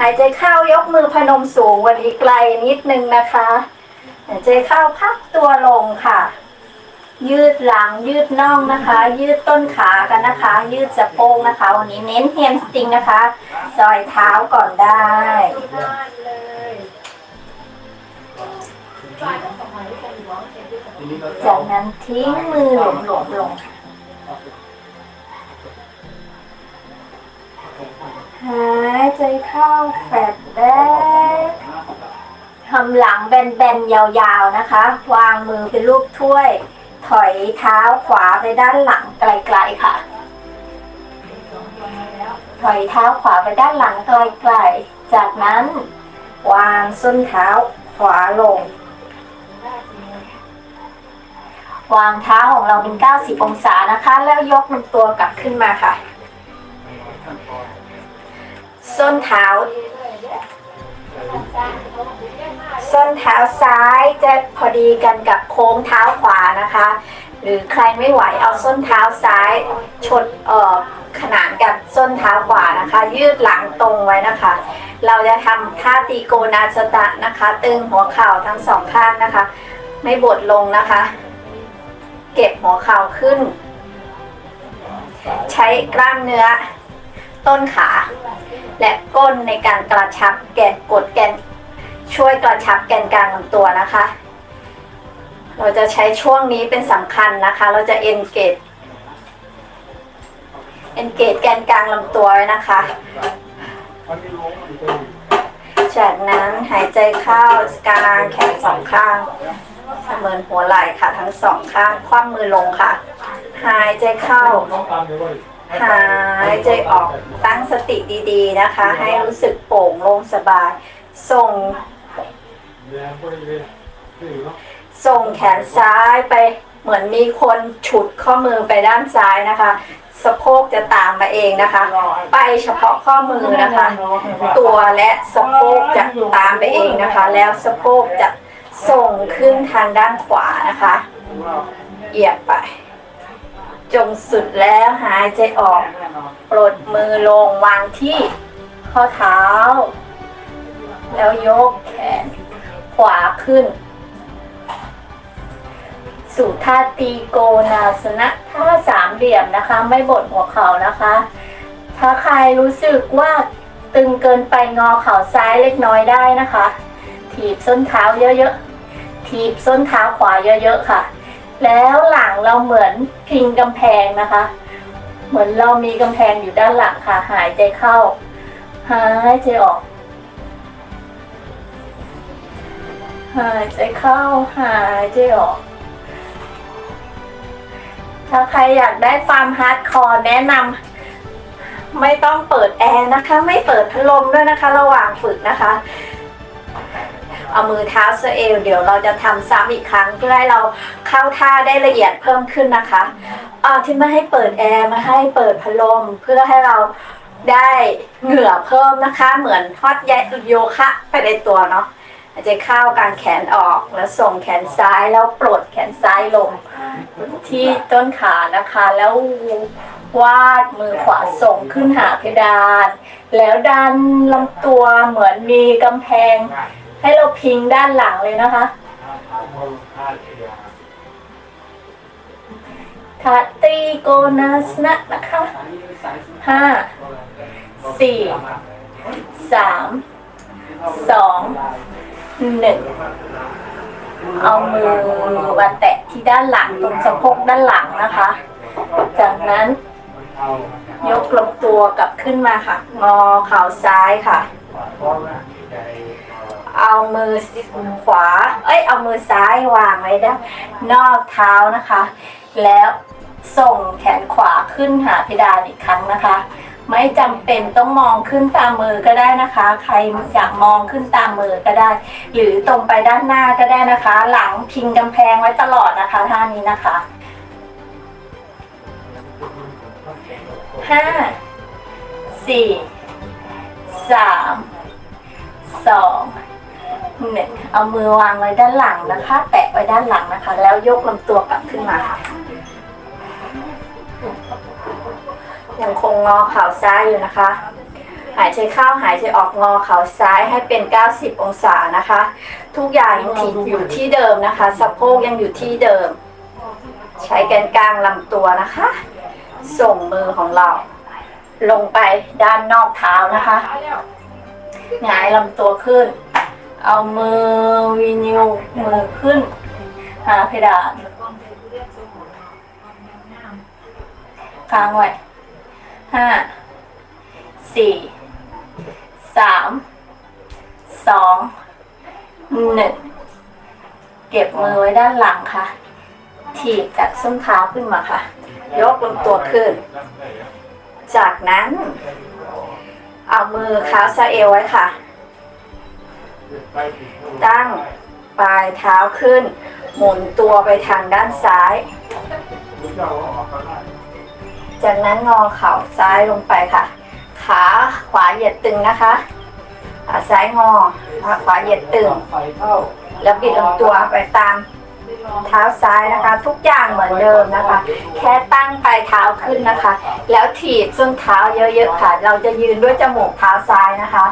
หายใจเข้ายกมือพนมสูงวันนี้ไกลนิดนึงนะคะ หายใจเข้าพักตัวลงค่ะ ยืดหลังยืดน่องนะคะ ยืดต้นขากันนะคะ ยืดสะโพกนะคะ วันนี้เน้นเฮมสติงนะคะซอยเท้าก่อนได้จากนั้นทิ้งมือหลวมหลวมๆลงค่ะ หายใจเข้าแฟบแรกทำหลังแบนๆ ยาวๆนะคะ วางมือเป็นรูปถ้วย ถอยเท้าขวาไปด้านหลังไกลๆค่ะ ถอยเท้าขวาไปด้านหลังไกลๆ จากนั้น วางส้นเท้าขวาลง วางเท้าของเราเป็น 90 องศานะคะ แล้วยกลำตัวกลับขึ้นมาค่ะ ส้นเท้า ส้นเท้าซ้ายจะพอดีกันกับโค้งเท้าขวานะคะ หรือใครไม่ไหวเอาส้นเท้าซ้ายชนเอ่อขนานกับส้นเท้าขวานะคะ ยืดหลังตรงไว้นะคะ เราจะทำท่าตีโกนาสตะนะคะ ตึงหัวเข่าทั้งสองข้างนะคะ ไม่บดลงนะคะ เก็บหัวเข่าขึ้น ใช้กล้ามเนื้อ ต้นขา และก้นในการกระชับแกนกดแกน ช่วยกระชับแกนกลางลำตัวนะคะ เราจะใช้ช่วงนี้เป็นสำคัญนะคะ เราจะเอนเกตเอนเกตแกนกลางลำตัวนะคะ จากนั้นหายใจเข้ากลางแขนสองข้างเสมือนหัวไหล่ค่ะทั้งสองข้าง คว่ำมือลงค่ะ หายใจเข้า หายใจออกตั้งสติดีๆนะคะ ให้รู้สึกโป่งโล่งสบาย ส่ง ส่งแขนซ้ายไปเหมือนมีคนฉุดข้อมือไปด้านซ้ายนะคะ สะโพกจะตามมาเองนะคะ ไปเฉพาะข้อมือนะคะ ตัวและสะโพกจะตามไปเองนะคะ แล้วสะโพกจะส่งขึ้นทางด้านขวานะคะเหยียบไป จงสุดแล้วหายใจออก ปลดมือลงวางที่ข้อเท้า แล้วยกแขนขวาขึ้น สู่ท่าตีโกนาสนะท่าสามเหลี่ยมนะคะ ไม่บดหัวเข่านะคะ ถ้าใครรู้สึกว่าตึงเกินไปงอเข่าซ้ายเล็กน้อยได้นะคะ ถีบส้นเท้าเยอะๆ ถีบส้นเท้าขวาเยอะๆค่ะ แล้วหลังเราเหมือนพิงกำแพงนะคะ เหมือนเรามีกำแพงอยู่ด้านหลังค่ะ หายใจเข้า หายใจออก หายใจเข้า หายใจออก ถ้าใครอยากได้ความฮาร์ดคอร์แนะนำไม่ต้องเปิดแอร์นะคะ ไม่เปิดพัดลมด้วยนะคะ ระหว่างฝึกนะคะ เอามือเท้าเซเอลเดี๋ยวเราจะทำซ้ำอีกครั้งเพื่อให้เราเข้าท่าได้ละเอียดเพิ่มขึ้นนะคะอ่าที่ไม่ให้เปิดแอร์มาให้เปิดพัดลมเพื่อให้เราได้เหงื่อเพิ่มนะคะ เหมือนทอดแยโยคะไปในตัวเนาะหายใจเข้ากางแขนออกแล้วส่งแขนซ้ายแล้วปลดแขนซ้ายลง ที่ต้นขานะคะ แล้ววาดมือขวาส่งขึ้นหาเพดาน แล้วดันลำตัวเหมือนมีกำแพง ให้เราพิงด้านหลังเลยนะคะทัตติโกนาสนะนะคะห้าสี่สามสองหนึ่งเอามือมาแตะที่ด้านหลังตรงสะโพกด้านหลังนะคะ จากนั้นยกลำตัวกลับขึ้นมาค่ะ งอเข่าซ้ายค่ะ เอามือขวา เอ้ย เอามือซ้ายวางไว้ด้านนอกเท้านะคะ แล้วส่งแขนขวาขึ้นหาเพดานอีกครั้งนะคะ ไม่จำเป็นต้องมองขึ้นตามมือก็ได้นะคะ ใครอยากมองขึ้นตามมือก็ได้ หรือตรงไปด้านหน้าก็ได้นะคะ หลังพิงกำแพงไว้ตลอดนะคะท่านี้นะคะห้าสี่สามสอง หนึ่งเอามือวางไว้ด้านหลังนะคะ แตะไว้ด้านหลังนะคะ แล้วยกลำตัวกลับขึ้นมาค่ะยังคงงอเข่าซ้ายอยู่นะคะ หายใจเข้าหายใจออกงอเข่าซ้ายให้เป็น 90 องศานะคะ ทุกอย่างยังที่อยู่ที่เดิมนะคะสะโพกยังอยู่ที่เดิม ใช้แกนกลางลำตัวนะคะ ส่งมือของเรา ลงไปด้านนอกเท้านะคะหงายลำตัวขึ้น เอามือวินิวมือขึ้น หาเพดานค้างไว้ห้าสี่สามสองหนึ่งเก็บมือไว้ด้านหลังค่ะ ถีบจากส้นเท้าขึ้นมาค่ะ ยกลำตัวขึ้น จากนั้น เอามือค้าซาเอวไว้ค่ะ ตั้งปลายเท้าขึ้น หมุนตัวไปทางด้านซ้าย จากนั้นงอเข่าซ้ายลงไปค่ะ ขาขวาเหยียดตึงนะคะขาซ้ายงอขาขวาเหยียดตึง แล้วบิดลำตัวไปตามเท้าซ้ายนะคะ ทุกอย่างเหมือนเดิมนะคะ แค่ตั้งปลายเท้าขึ้นนะคะ แล้วถีบส้นเท้าเยอะๆค่ะ เราจะยืนด้วยจมูกเท้าซ้ายนะคะ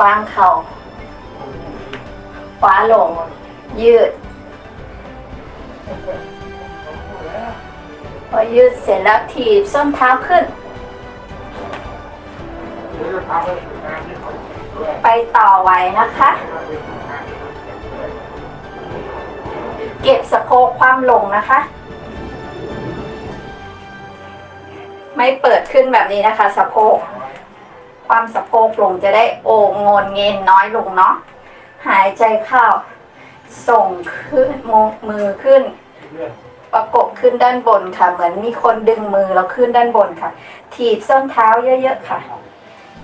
วางเข่าขวาลง ยืด พอยืดเสร็จแล้วถีบส้นเท้าขึ้น ไปต่อไว้นะคะ เก็บสะโพกความลงนะคะ ไม่เปิดขึ้นแบบนี้นะคะ สะโพก ความสะโพกลงจะได้โอ่งงนเงินน้อยลงเนาะหายใจเข้า ส่งขึ้นมือมือขึ้น ประกบขึ้นด้านบนค่ะ เหมือนมีคนดึงมือเราขึ้นด้านบนค่ะ ถีบส้นเท้าเยอะๆค่ะ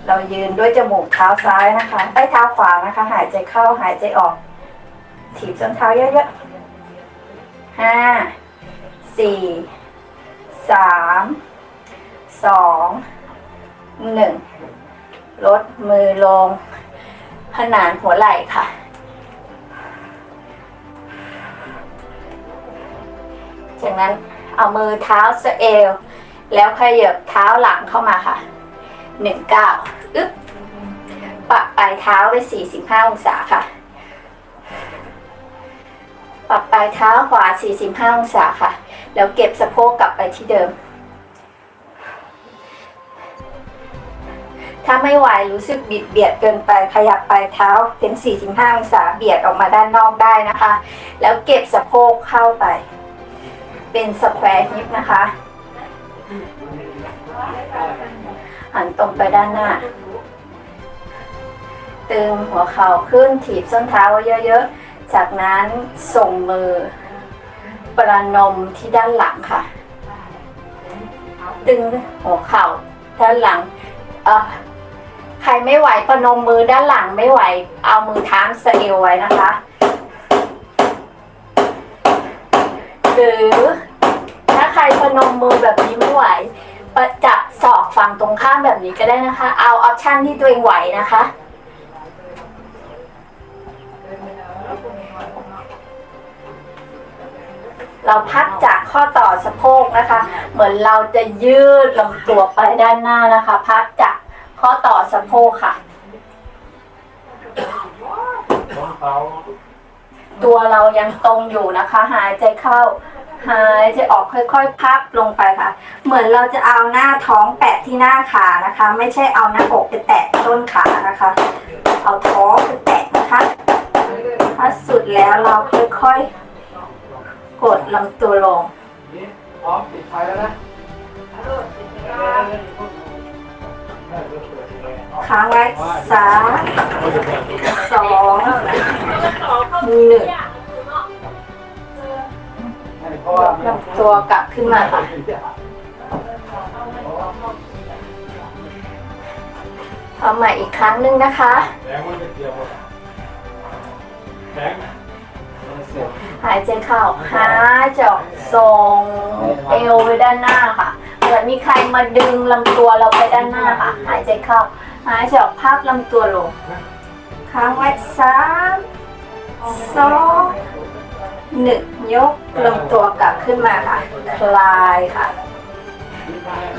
เรายืนด้วยจมูกเท้าซ้ายนะคะใต้เท้าขวานะคะ หายใจเข้าหายใจออก ถีบส้นเท้าเยอะๆห้าสี่สามสองหนึ่ง ลดมือลงขนานหัวไหล่ค่ะ จากนั้นเอามือเท้าสะเอว แล้วขยับเท้าหลังเข้ามาค่ะหนึ่งเก้าอึ๊บปรับปลายเท้าไปสี่สิบห้าองศาค่ะ ปรับปลายเท้าขวาสี่สิบห้าองศาค่ะ แล้วเก็บสะโพกกลับไปที่เดิม ถ้าไม่ไหวรู้สึกบิดเบียดเกินไปขยับปลายเท้าเป็น 45 องศาเบียดออกมาด้านนอกได้นะคะ แล้วเก็บสะโพกเข้าไป เป็นสแควร์ฮิปนะคะหันตรงไปด้านหน้า ตึงหัวเข่าขึ้นถีบส้นเท้าเยอะๆ จากนั้นส่งมือ ประนมที่ด้านหลังค่ะดึงหัวเข่าด้านหลัง เอ่อ รไม่ไหวประนมมือด้านหลังไม่ไหว เอามือท้างสเอวไว้นะคะ หรือถ้าใครประนมมือแบบนี้ไม่ไหวประจับศอกฝั่งตรงข้ามแบบนี้ก็ได้นะคะ เอาออปชั่นที่ตัวเองไหวนะคะเราพักจากข้อต่อสะโพกนะคะ เหมือนเราจะยืดลำตัวไปด้านหน้านะคะ พักจาก ข้อต่อสะโพกค่ะตัวเรายังตรงอยู่นะคะ หายใจเข้า หายใจออกค่อยๆ พับลงไปค่ะ เหมือนเราจะเอาหน้าท้องแปะที่หน้าขานะคะ ไม่ใช่เอาหน้าอกไปแตะต้นขานะคะ เอาท้องไปแตะนะคะถ้าสุดแล้วเราค่อยๆ กดลำตัวลง พร้อมปิดไฟแล้วนะ ค้างไว้สามสองหนึ่งเพราะว่าลำตัวกลับขึ้นมาค่ะเอาใหม่อีกครั้งหนึ่งนะคะแรงมันจะเกี่ยวหมดแรงหายใจเข้าหายใจออกส่งเอวไปด้านหน้าค่ะ เหมือนมีใครมาดึงลำตัวเราไปด้านหน้าค่ะ หายใจเข้า หายใจออกพับลำตัวลง ค้างไว้สามสองหนึ่งยกลำตัวกลับขึ้นมาค่ะ คลายค่ะ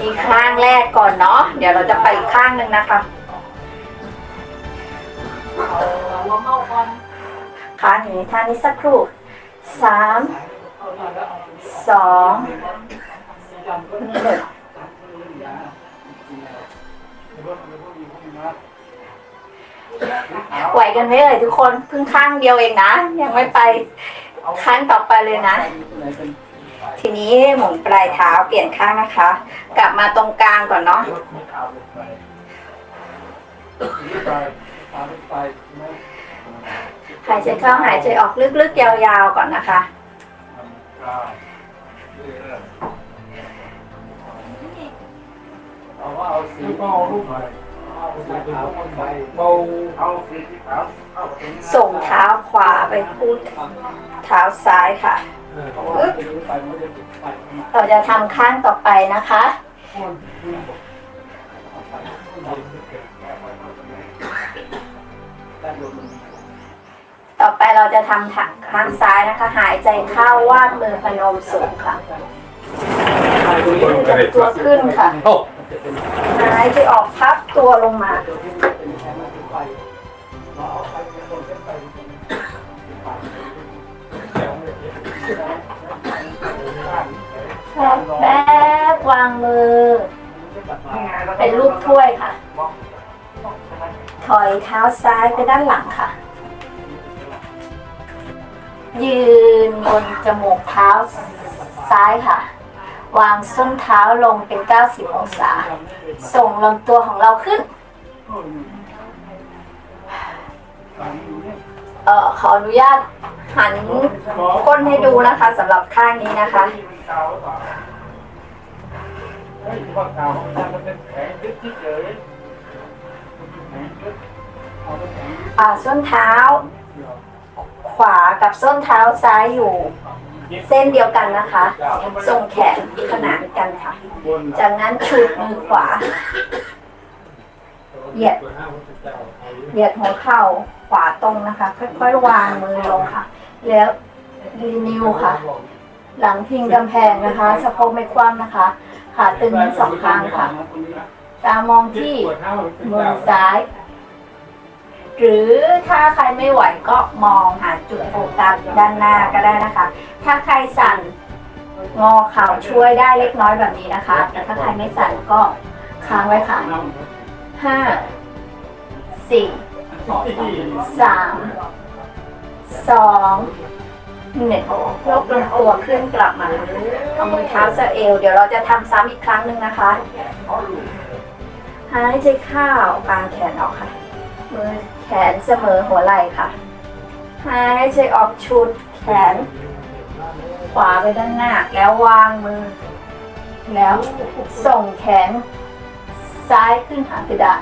อีกข้างแรกก่อนเนาะ เดี๋ยวเราจะไปอีกข้างหนึ่งนะคะข้างนี้ท่านี้สักครู่สามสอง หนึ่งไหวกันไหมเอ่ยทุกคนเพิ่งข้างเดียวเองนะ ยังไม่ไปข้างต่อไปเลยนะ ทีนี้หมุนปลายเท้าเปลี่ยนข้างนะคะ กลับมาตรงกลางก่อนเนาะหายใจเข้าหายใจออกลึกๆยาวๆก่อนนะคะ เอาว่าเอาสีเบาลูกหน่อยเอาสีขาวคนใบเบาเอาสีขาวเอาสีส่งเท้าขวาไปพูดเท้าซ้ายค่ะเพราะว่าสีไปมันจะติดไฟเข้ามาเราจะทำข้างต่อไปนะคะด้านบนมันต่อไปเราจะทำถังข้างซ้ายนะคะ หายใจเข้าวาดมือพนมสูงค่ะ ตัวขึ้นค่ะ หายใจออกพับตัวลงมาแป็นคนเส้นไฟติดไฟแบ๊กวางมือ เป็นรูปถ้วยค่ะ ถอยเท้าซ้ายไปด้านหลังค่ะ ยืนบนจมูกเท้าซ้ายค่ะ วางส้นเท้าลงเป็น 90 องศา ส่งลำตัวของเราขึ้น เอ่อ ขออนุญาตหันก้นให้ดูนะคะสำหรับข้างนี้นะคะเอ่อาไปแผงยึดอ่า ส้นเท้า ขวากับส้นเท้าซ้ายอยู่ เส้นเดียวกันนะคะส่งแขนขนานกันค่ะ จากนั้นฉุดมือขวา เหยียด เหยียดหัวเข่าขวาตรงนะคะ ค่อยๆวางมือลงค่ะ แล้วรีนิวค่ะ หลังพิงกำแพงนะคะสะโพกไม่คว่ำนะคะขาตึงทั้งสองข้างค่ะ ตามองที่มือซ้าย หรือถ้าใครไม่ไหวก็มองหาจุดโฟกัสด้านหน้าก็ได้นะคะ ถ้าใครสั่นงอเข่าช่วยได้เล็กน้อยแบบนี้นะคะ แต่ถ้าใครไม่สั่นก็ค้างไว้ค่ะห้าสี่สามสองหนึ่งยกลำตัวขึ้นกลับมาเอามือเท้าสะเอว เดี๋ยวเราจะทำซ้ำอีกครั้งหนึ่งนะคะหายใจเข้ากางแขนออกค่ะมือ แขนเสมอหัวไหล่ค่ะ หายใจออกชุดแขน ขวาไปด้านหน้า แล้ววางมือ แล้วส่งแขน ซ้ายขึ้นหาเพดาน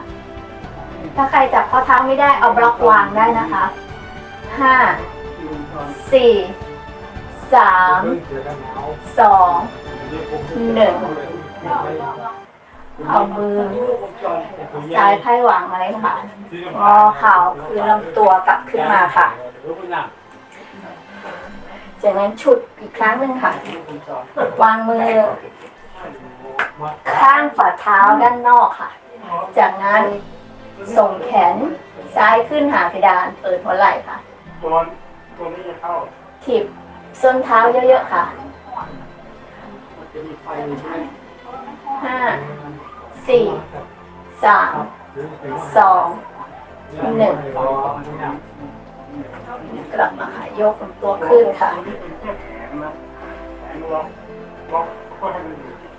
ถ้าใครจับข้อเท้าไม่ได้เอาบล็อกวางได้นะคะห้าสี่สามสองหนึ่ง เอามือซ้ายไพ่วางไว้ค่ะงอเข่าคือลำตัวกลับขึ้นมาค่ะจากนั้นฉุดอีกครั้งหนึ่งค่ะ วางมือ ข้างฝ่าเท้าด้านนอกค่ะ จากนั้นส่งแขนซ้ายขึ้นหาเพดานเปิดหัวไหล่ค่ะตัวนี้จะเข้าถีบส้นเท้าเยอะๆค่ะห้า สี่สามสองหนึ่งกลับมาค่ะยกตัวขึ้นค่ะ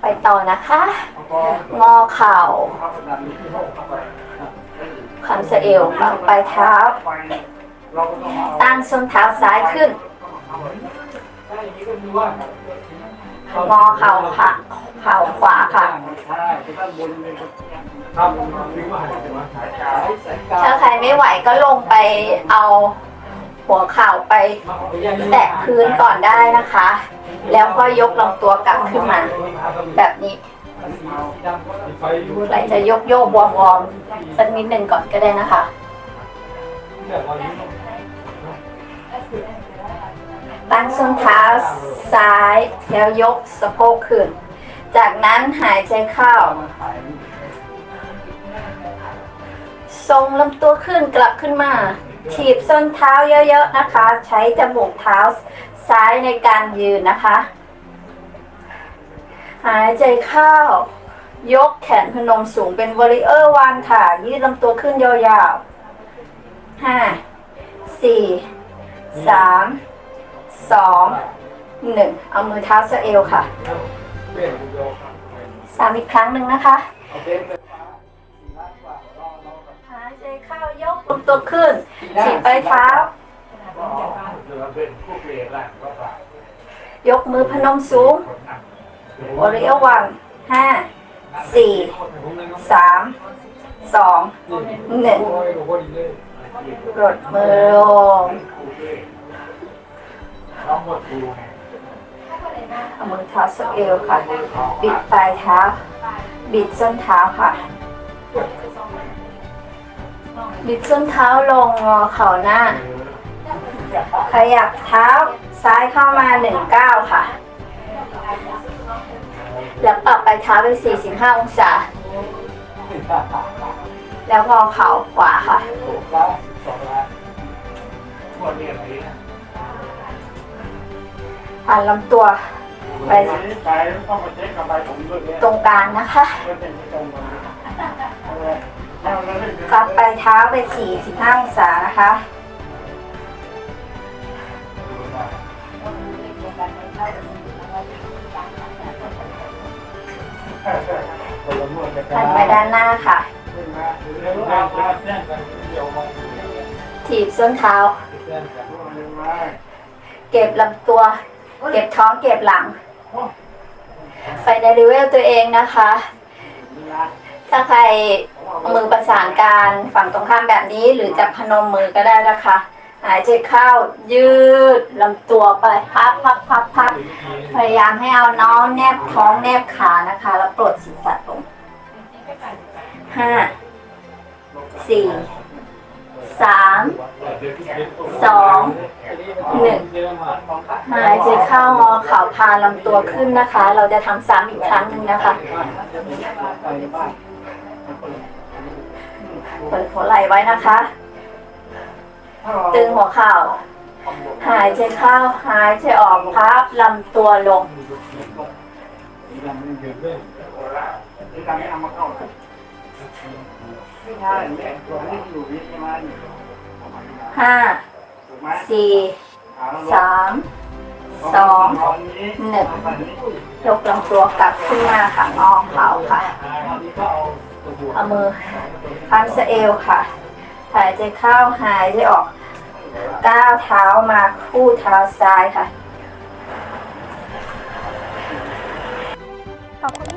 ไปต่อนะคะ งอเข่าพัเสเอวบังปเท้า ตั้งส้นเท้าซ้ายขึ้น งอว่างอเข่าค่ะเข่าขวาค่ะใช่ด้านบนเป็นทำนึกว่าหายไปสายกายสายกายถ้าใครไม่ไหวก็ลงไปเอาหัวเข่าไปแตะพื้นก่อนได้นะคะ แล้วก็ยกลำตัวกลับขึ้นมา แบบนี้ใครจะยกโยกวอร์มวอร์มสักนิดหนึ่งก่อนก็ได้นะคะ ตั้งส้นเท้าซ้ายแล้วยกสะโพกขึ้น จากนั้นหายใจเข้า ทรงลำตัวขึ้นกลับขึ้นมาถีบส้นเท้าเยอะๆนะคะ ใช้จมูกเท้าซ้ายในการยืนนะคะ หายใจเข้ายกแขนพนมสูงเป็นวอริเออร์วันค่ะ ยืดลำตัวขึ้นยาวๆห้าสี่สาม สองหนึ่งเอามือเท้าสะเอวค่ะสามอีกครั้งหนึ่งนะคะหายใจเข้ายกลำตัวขึ้นถีบไปเท้ายกมือพนมสูงคนหนักวอริเออร์วันห้าสี่สามสองหนึ่งกดมือลง น้องหมดดูไงเอามือเท้าสะเอวค่ะ บิดปลายเท้า บิดส้นเท้าค่ะ บิดส้นเท้าลงงอเข่าหน้า ขยับเท้าซ้ายเข้ามาหนึ่งก้าวค่ะ แล้วปรับปลายเท้าไป45องศา แล้วงอเข่าขวาค่ะถูกแล้วสองล้านหมดเนี่ยอะไรนะ ผ่านลำตัวไปตรงกลางนะคะก็เป็นตรงกันเอาเลยปรับปลายเท้าไป45องศานะคะหันไปด้านหน้าค่ะถีบส้นเท้า เก็บลำตัว เก็บท้องเก็บหลัง ไปในรีเวลตัวเองนะคะ ถ้าใครเอามือประสานการฝั่งตรงข้ามแบบนี้ หรือจะพนมมือก็ได้นะคะ หายใจเข้ายืดลำตัวไปพับพับพับพับพยายามให้เอาน้องแนบท้องแนบขานะคะ แล้วปลดศีรษะลงห้าสี่ สามสองหนึ่งหายใจเข้างอเข่าพาลำตัวขึ้นนะคะ เราจะทำซ้ำอีกครั้งหนึ่งนะคะเปิดหัวไหล่ไว้นะคะ ตึงหัวเข่า หายใจเข้า หายใจออกพับลำตัวลง ห้าเนี่ยตัวนี้อยู่นี่ใช่ไหมห้าถูกไหมสี่สามสองหนึ่งยกลำตัวกลับขึ้นมาค่ะงอเข่าค่ะ เอามือพันสะเอวค่ะ หายใจเข้าหายใจออกก้าวเท้ามาคู่เท้าซ้ายค่ะขอบคุณ